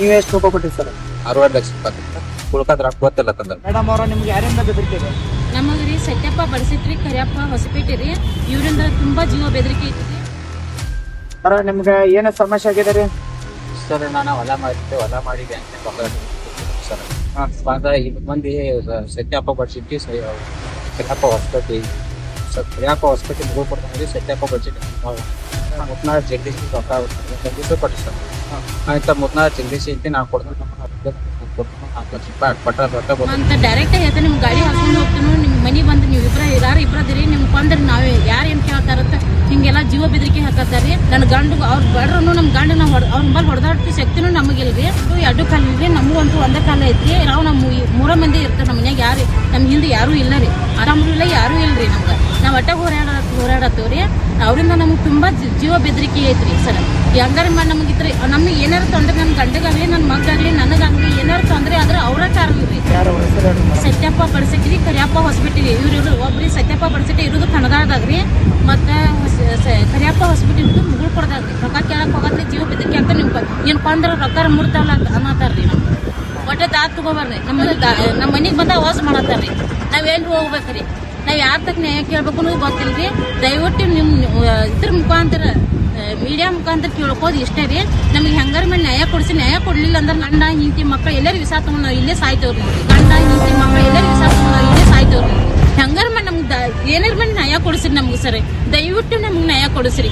ನೀವು ಎಷ್ಟು ರೂಪಾಯಿ ಕೊಟ್ಟಿರಿ ಸರ್? ಅರವತ್ತು ಲಕ್ಷ ರೂಪಾಯಿ ಉಳ್ಕದ್ರ ಗೊತ್ತಿಲ್ಲ ತಂದ್ರೆ ಮೇಡಮ್ ಅವರ ನಿಮ್ಗೆ ಯಾರಿಂದ ಬೆದರಿಕೆ ನಮಗೆ ರೀ ಸತ್ಯಪ್ಪ ಬಡಸಿಟ್ರಿ ಕರಿಯಪ್ಪ ಹೊಸಪೇಟೆ ರೀ. ಇವರಿಂದ ತುಂಬಾ ಜೀವ ಬೆದರಿಕೆ ಐತಿ ಸರ್ ನಿಮ್ಗೆ ಏನೇ ಸಮಸ್ಯೆ ಆಗಿದೆ ರೀ? ಸರ್ ನಾನು ಹೊಲ ಮಾಡಿದ್ದೆ ಹೊಲ ಮಾಡಿದೆ ಅಂತ ಸರ್. ಬಂದ ಇಲ್ಲಿ ಮಂದಿ ಸತ್ಯಪ್ಪ ಬಡ್ಸಿಟ್ಟಿ ಕರಿಯಪ್ಪ ಹೊಸಪೇಟೆ ಸರ್ ಕರಿಯಪ್ಪ ಹೊಸಪೇಟೆ ಮುಗಿದು ಕೊಡ್ತಾನೆ ಸತ್ಯಪ್ಪ ಬಡ್ಸಿಟ್ಟಿ ಮುತ್ನಾಳ ಜಗದೀಶ್ ರೊಕ್ಕ ಜಗದೀಶ್ ಕೊಟ್ಟು ಸರ್. ಆಯ್ತಾ ಮುತ್ನಾಳ ಜಗದೀಶ್ ಐತಿ ನಾವು ಬಂದು ಅಂತ ಡೈರೆಕ್ಟ್ ಹೇಳ್ತಾನೆ ನಿಮ್ ಗಾಡಿ ಹಾಕೊಂಡು ಹೋಗ್ತಾನು, ನಿಮ್ ಮನಿ ಬಂದು ನೀವು ಇಬ್ರ ಯಾರು ಇಬ್ರದಿರಿ ನಿಮ್ ಕೊಂದ್ರೆ, ನಾವೇ ಯಾರು ಏನ್ ಕೇಳ್ತಾರಂತ, ಹಿಂಗೆಲ್ಲ ಜೀವ ಬೆದರಿಕೆ ಹಾಕತ್ತಾರಿ ನನ್ನ ಗಂಡು, ಅವ್ರ ಬಡ್ರನು ನಮ್ ಗಂಡನ ನಾವು ಅವ್ರ ಬಲ್ ಹೊಡೆದಾಡ್ತಿ ಶಕ್ತಿನೂ ನಮಗಿಲ್ರಿ. ಇವು ಎರಡು ಕಾಲ ಇಲ್ರಿ ನಮಗಂತೂ ಒಂದೇ ಕಾಲ ಐತ್ರಿ. ನಾವು ನಮ್ಮ ಮೂರ ಮಂದಿ ಇರ್ತಾರ ನಮ್ಮ ಮನ್ಯಾಗ ಯಾರು, ನಮ್ ಹಿಂದೆ ಯಾರು ಇಲ್ಲ ರೀ. ಆರಾಮ್ರು ಇಲ್ಲ, ಯಾರು ಇಲ್ರಿ ನಮ್ಗೆ. ನಾವ್ ಒಟ್ಟ ಹೋರಾಡ, ಹೋರಾಡತ್ತವ್ರಿ. ಅವರಿಂದ ನಮ್ಗೆ ತುಂಬಾ ಜೀವ ಬೆದರಿಕೆ ಐತ್ರಿ ಸರ್. ಹೆಂಗಾರ ನಮ್ಗೆ ನಮಗೆ ಇದ್ರೆ ನಮಗೆ ಏನಾರು ತೊಂದರೆ ನನ್ನ ಗಂಡಗಾಗಲಿ ನನ್ನ ಮಗಾಗ್ಲಿ ನನಗಾಗಲಿ ಏನಾರು ತೊಂದರೆ ಆದ್ರೆ ಅವರ ಕಾರಣ ರೀ ಸತ್ಯಪ್ಪ ಬಡಸಟ್ರಿ ಕರಿಯಪ್ಪ ಹಾಸ್ಪಿಟಲ್ ಇವ್ರು ಇವ್ರು ಒಬ್ರಿ ಸತ್ಯಪ್ಪ ಬಡಸಟ್ಟಿ ಇರೋದು ಹೊಸ- ಸ- ಕರಿಯಪ್ಪ ಹಾಸ್ಪಿಟಲ್ ಇರೋದು ಮುಗುಳ್ ಕೊಡದಾಗ್ರಿ. ರೊಕ್ಕ ಕೇಳಕ್ ಹೋಗತ್ರಿ ಜೀವ ಬಿದ್ದಕ್ಕೆ ಅಂತ ನಿಮ್ಗೆ ಏನಪ್ಪ ಅಂದ್ರೆ ರೊಕ್ಕ ಮುಡ್ತಾವಲ್ಲ ಅಂತ ಅನ್ನತಾರ್ರಿ ನಾವು ಒಟ್ಟೆ ದಾತ್ ತಗೋಬಾರ್ರಿ ನಮ್ಮ ನಮ್ಮ ಮನೆಗೆ ಬಂದ ವಾಸ ಮಾಡತ್ತಾರ್ರಿ. ನಾವ್ ಎಲ್ಲಿ ಹೋಗ್ಬೇಕ್ರಿ. ನಾವ್ ಯಾರ ತಕ್ಕ ನ್ಯಾಯ ಕೇಳ್ಬೇಕು ಅನ್ನೋದು ಗೊತ್ತಿಲ್ರಿ. ದಯವಿಟ್ಟು ನಿಮ್ ಆ, ಇದ್ರ ಮುಖಾಂತರ ಮೀಡಿಯಾ ಮುಖಾಂತರ ಕೇಳ್ಕೋದು ಇಷ್ಟೇ ರೀ. ನಮಗೆ ಹೆಂಗಾರ ಮೇಲೆ ನ್ಯಾಯ ಕೊಡಿಸಿ ನ್ಯಾಯ ಕೊಡ್ಲಿಲ್ಲ ಅಂದ್ರೆ ಗಂಡ ಹಿಂತಿ ಮಕ್ಕಳು ಎಲ್ಲರೂ ವಿಸಾ ತಗೊಂಡು ನಾವು ಇಲ್ಲೇ ಸಾಯ್ತೇವ್ರಿ ಗಂಡ ಹಿಂತಿ ಮಕ್ಕಳು ಎಲ್ಲರೂ ವಿಸಾ ತಗೊಂಡ್ ನಾವು ಇಲ್ಲೇ ಸಾಯ್ತೇವ್ರಿ ಹೆಂಗಾರ ಮೇಲೆ ನಮ್ಗೆ ಏನಾರ ಮೇಲೆ ನ್ಯಾಯ ಕೊಡಿಸ್ರಿ ನಮ್ಗೆ ಸರಿ. ದಯವಿಟ್ಟು ನಮ್ಗೆ ನ್ಯಾಯ ಕೊಡಿಸ್ರಿ.